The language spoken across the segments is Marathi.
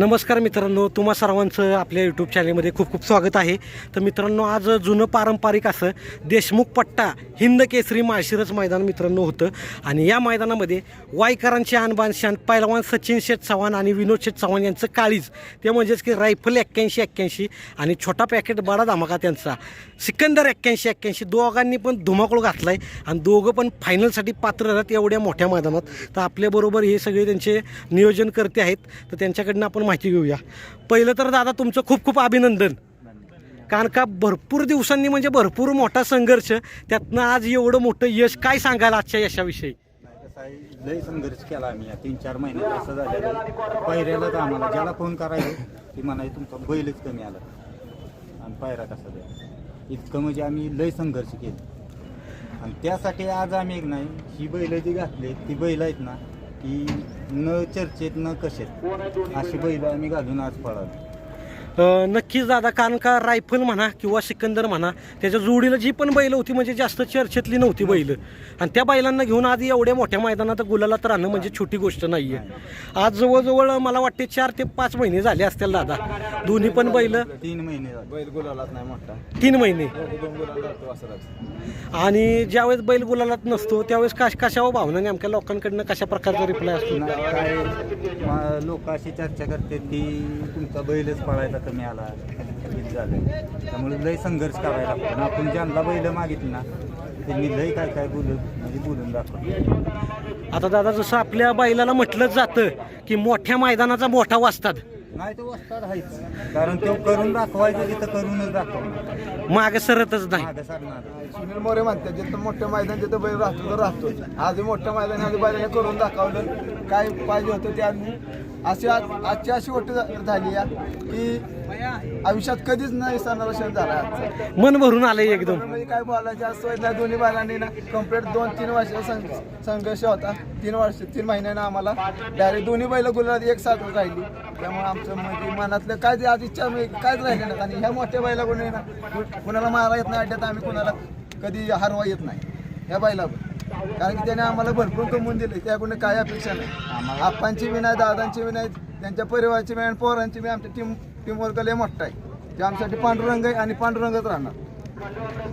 नमस्कार मित्रांनो तुम्हा सर्वांचं आपल्या यूट्यूब चॅनलमध्ये खूप खूप स्वागत आहे. तर मित्रांनो आज जुनं पारंपरिक असं देशमुख पट्टा हिंद केसरी माळशिरस मैदान मित्रांनो होतं. आणि या मैदानामध्ये वायकरांचे आणबान शान पैलवान सचिन शेठ चव्हाण आणि विनोद शेठ चव्हाण यांचं काळीज ते म्हणजेच की रायफल एक्क्याऐंशी एक्क्याऐंशी आणि छोटा पॅकेट बडा धमाका त्यांचा. सिकंदर एक्क्याऐंशी एक्क्याऐंशी दोघांनी पण धुमाकूळ घातला आहे आणि दोघं पण फायनलसाठी पात्र राहतात एवढ्या मोठ्या मैदानात. तर आपल्याबरोबर हे सगळे त्यांचे नियोजन करते आहेत. तर त्यांच्याकडनं आपण माहिती घेऊया. पहिलं तर दादा तुमचं खूप खूप अभिनंदन. कारण का भरपूर दिवसांनी म्हणजे भरपूर मोठा संघर्ष त्यातनं आज एवढं मोठं यश काय सांगाल आजच्या यशाविषयी? आहे, लय संघर्ष केला आम्ही या तीन चार महिन्यात असं झालेलं. पायऱ्यालाच आम्हाला ज्याला फोन करायचं ती म्हणाय तुमचा बैलच कमी आला. आणि पायरा कसा द्या इतकं म्हणजे आम्ही लय संघर्ष केला. आणि त्यासाठी आज आम्ही एक नाही ही बैल जी घातली ती बैल आहेत ना की न चर्चेत न कशेत अशी बैल आम्ही घालून आज पळालो. नक्कीच दादा कारण का रायफल म्हणा किंवा सिकंदर म्हणा त्याच्या जोडीला जी पण बैल होती म्हणजे जास्त चर्चेतली नव्हती बैल. आणि त्या बैलांना घेऊन आधी एवढ्या मोठ्या मैदानात गुलालात राहणं म्हणजे छोटी गोष्ट नाही आहे आज जवळजवळ मला वाटते चार ते पाच महिने झाले असतील दादा. दोन्ही पण बैल तीन महिने झाले. बैल गुलालाच नाही मोठा. तीन महिने. आणि ज्यावेळेस बैल गुलालात नसतो त्यावेळेस कश कशावर भावना नेमक्या लोकांकडनं कशा प्रकारचा रिप्लाय असतो? लोक अशी चर्चा करते की तुमचा बैलच पळायला कमी आला हेच झालं. त्यामुळे लय संघर्ष करायला लागतो. आणि आपण ज्यांना बैल मागितली ना त्यांनी लय काय काय बोलून म्हणजे बोलून दाखवलं आता दादा जसं आपल्या बैलाला म्हटलंच जातं की मोठ्या मैदानाचा मोठा वाजतात नाही तो वस्ताद आहेच. कारण तो करून दाखवायचं तिथं करूनच दाखवणार माग सरतच नाही. मागं सरणार. सुनील मोरे म्हणतात जिथं मोठं मैदान जिथं बैल राहतो तर राहतो आज मोठं मैदान आधी बैलाने करून दाखवलं. काय पाहिजे होतं ते आम्ही अशी आज आजची अशी गोष्ट झा- झाली या की आयुष्यात कधीच नाही सणारा क्षण झाला. मन भरून आलंय एकदम. म्हणजे काय बोलायचं आज सोय नाही दोन्ही बैलांनी ना कंप्लीट दोन तीन वर्ष संघर्ष होता. तीन वर्ष तीन महिन्यानं आम्हाला डायरेक्ट दोन्ही बैल गुलात एक साथ राहिली. त्यामुळे आमचं म्हणजे मनातलं काय ते आज इच्छा म्हणजे कायच राहिले नाही. आणि ह्या मोठ्या बैला कोणी ना कुणाला मारा येत नाही अड्ड्यात आम्ही कुणाला कधी हरवा येत नाही. ह्या बैलावर कारण की त्याने आम्हाला भरपूर कमवून दिले. त्याकडून काय अपेक्षा नाही. आप्पांची बी नाही दादांची बी नाही त्यांच्या परिवाराची बी आणि पोरांची बी आमच्या टीम टीमवर्क लय मोठा आहे. ते आमच्यासाठी पांडुरंग आहे आणि पांडुरंगच राहणार.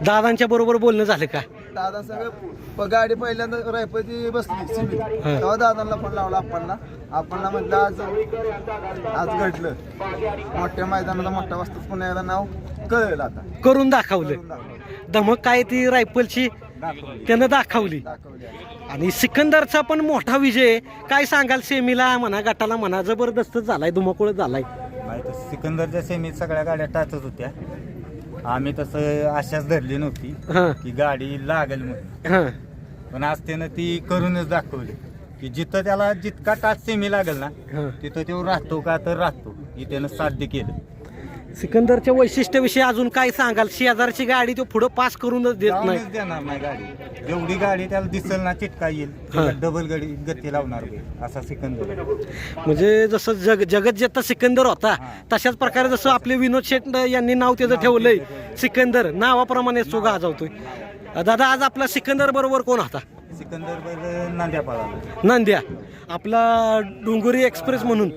दादांच्या बरोबर बोलणं झालं का? दादा सगळं प- गाडी पहिल्यांदा रायपती बसली सिमी तेव्हा दादांना फोन लावला आपणला. आपणला म्हटलं आज आज घडलं. मोठ्या मैदानाला मोठा वाजता पुन्हा एकदा नाव कळलं आता. करून दाखवलं. धमक काय ती रायफलची दाखवली. त्यानं दाखवली. दाखवली. आणि सिकंदरचा पण मोठा विजय काय सांगाल सेमीला म्हणा गटाला म्हणा जबरदस्त झालाय धुमाकूळ झालाय. नाही तर सिकंदरच्या सेमीत सगळ्या गाड्या टाचत होत्या. आम्ही तसं आशाच धरली नव्हती हां. की गाडी लागेल म्हणून. हां. पण आज त्यानं ती करूनच दाखवली की जिथं त्याला जितका टाच सेमी लागेल ना हां. तिथं तो राहतो का तर राहतो. ही त्यानं साध्य केलं. सिकंदरच्या वैशिष्ट्याविषयी अजून काय सांगाल? शेजारची गाडी तो पुढं पास करूनच देत नाही. देणार नाही गाडी. जेवढी गाडी त्याला दिसल ना चिटका येईल. डबल गाडी गती लावणार बैल. असा सिकंदर. म्हणजे जसं जग जगत जेता सिकंदर होता. तशाच प्रकारे जसं आपले विनोद शेट यांनी नाव त्याचं ठेवलंय सिकंदर. नावाप्रमाणे तो गाजवतोय दादा आज आपला सिकंदर बरोबर कोण होता? सिकंदर बैल नांद्या पळाला नांद्या. आपला डोंगरी एक्सप्रेस म्हणून.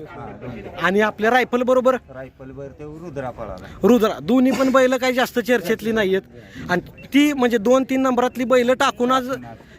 आणि आपल्या रायफल बरोबर? रायफल बर ते रुद्रा पळाला. रुद्रा. दोन्ही पण बैल काही जास्त चर्चेतली नाहीयेत. आणि ती म्हणजे दोन तीन नंबरातली बैल टाकून आज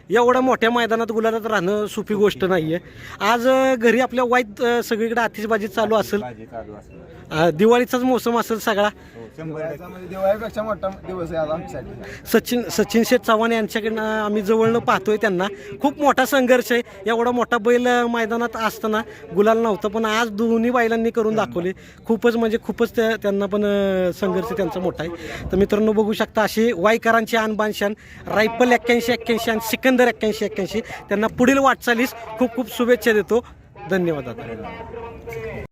एवढ्या मोठ्या मैदानात गुलालात राहणं सोपी गोष्ट नाहीये. आज अं, घरी आपल्या वाईट अं, सगळीकडे आतिषबाजी चालू असेल. बाजी चालू असलं. अं, दिवाळीचाच मोसम असेल सगळा. हो. मोठा दिवस आहे आज आमच्यासाठी. सचिन सचिन शेठ चव्हाण यांच्याकडनं आम्ही जवळनं पाहतोय त्यांना. खूप मोठा संघर्ष आहे. एवढा मोठा बैल अं, मैदानात असताना गुलाल नव्हतं पण आज दोन्ही बैलांनी करून दाखवले. खूपच म्हणजे खूपच त्या- त्यांना पण अं, संघर्ष त्यांचा मोठा आहे. तर मित्रांनो बघू शकता अशी वायकरांची आणबानशान रायफल एक्क्याऐंशी एक्क्याऐंशी आणि सिकंदर एक्क्याऐंशी एक्क्याऐंशी. त्यांना पुढील वाटचालीस खूप खूप शुभेच्छा देतो. धन्यवाद दादा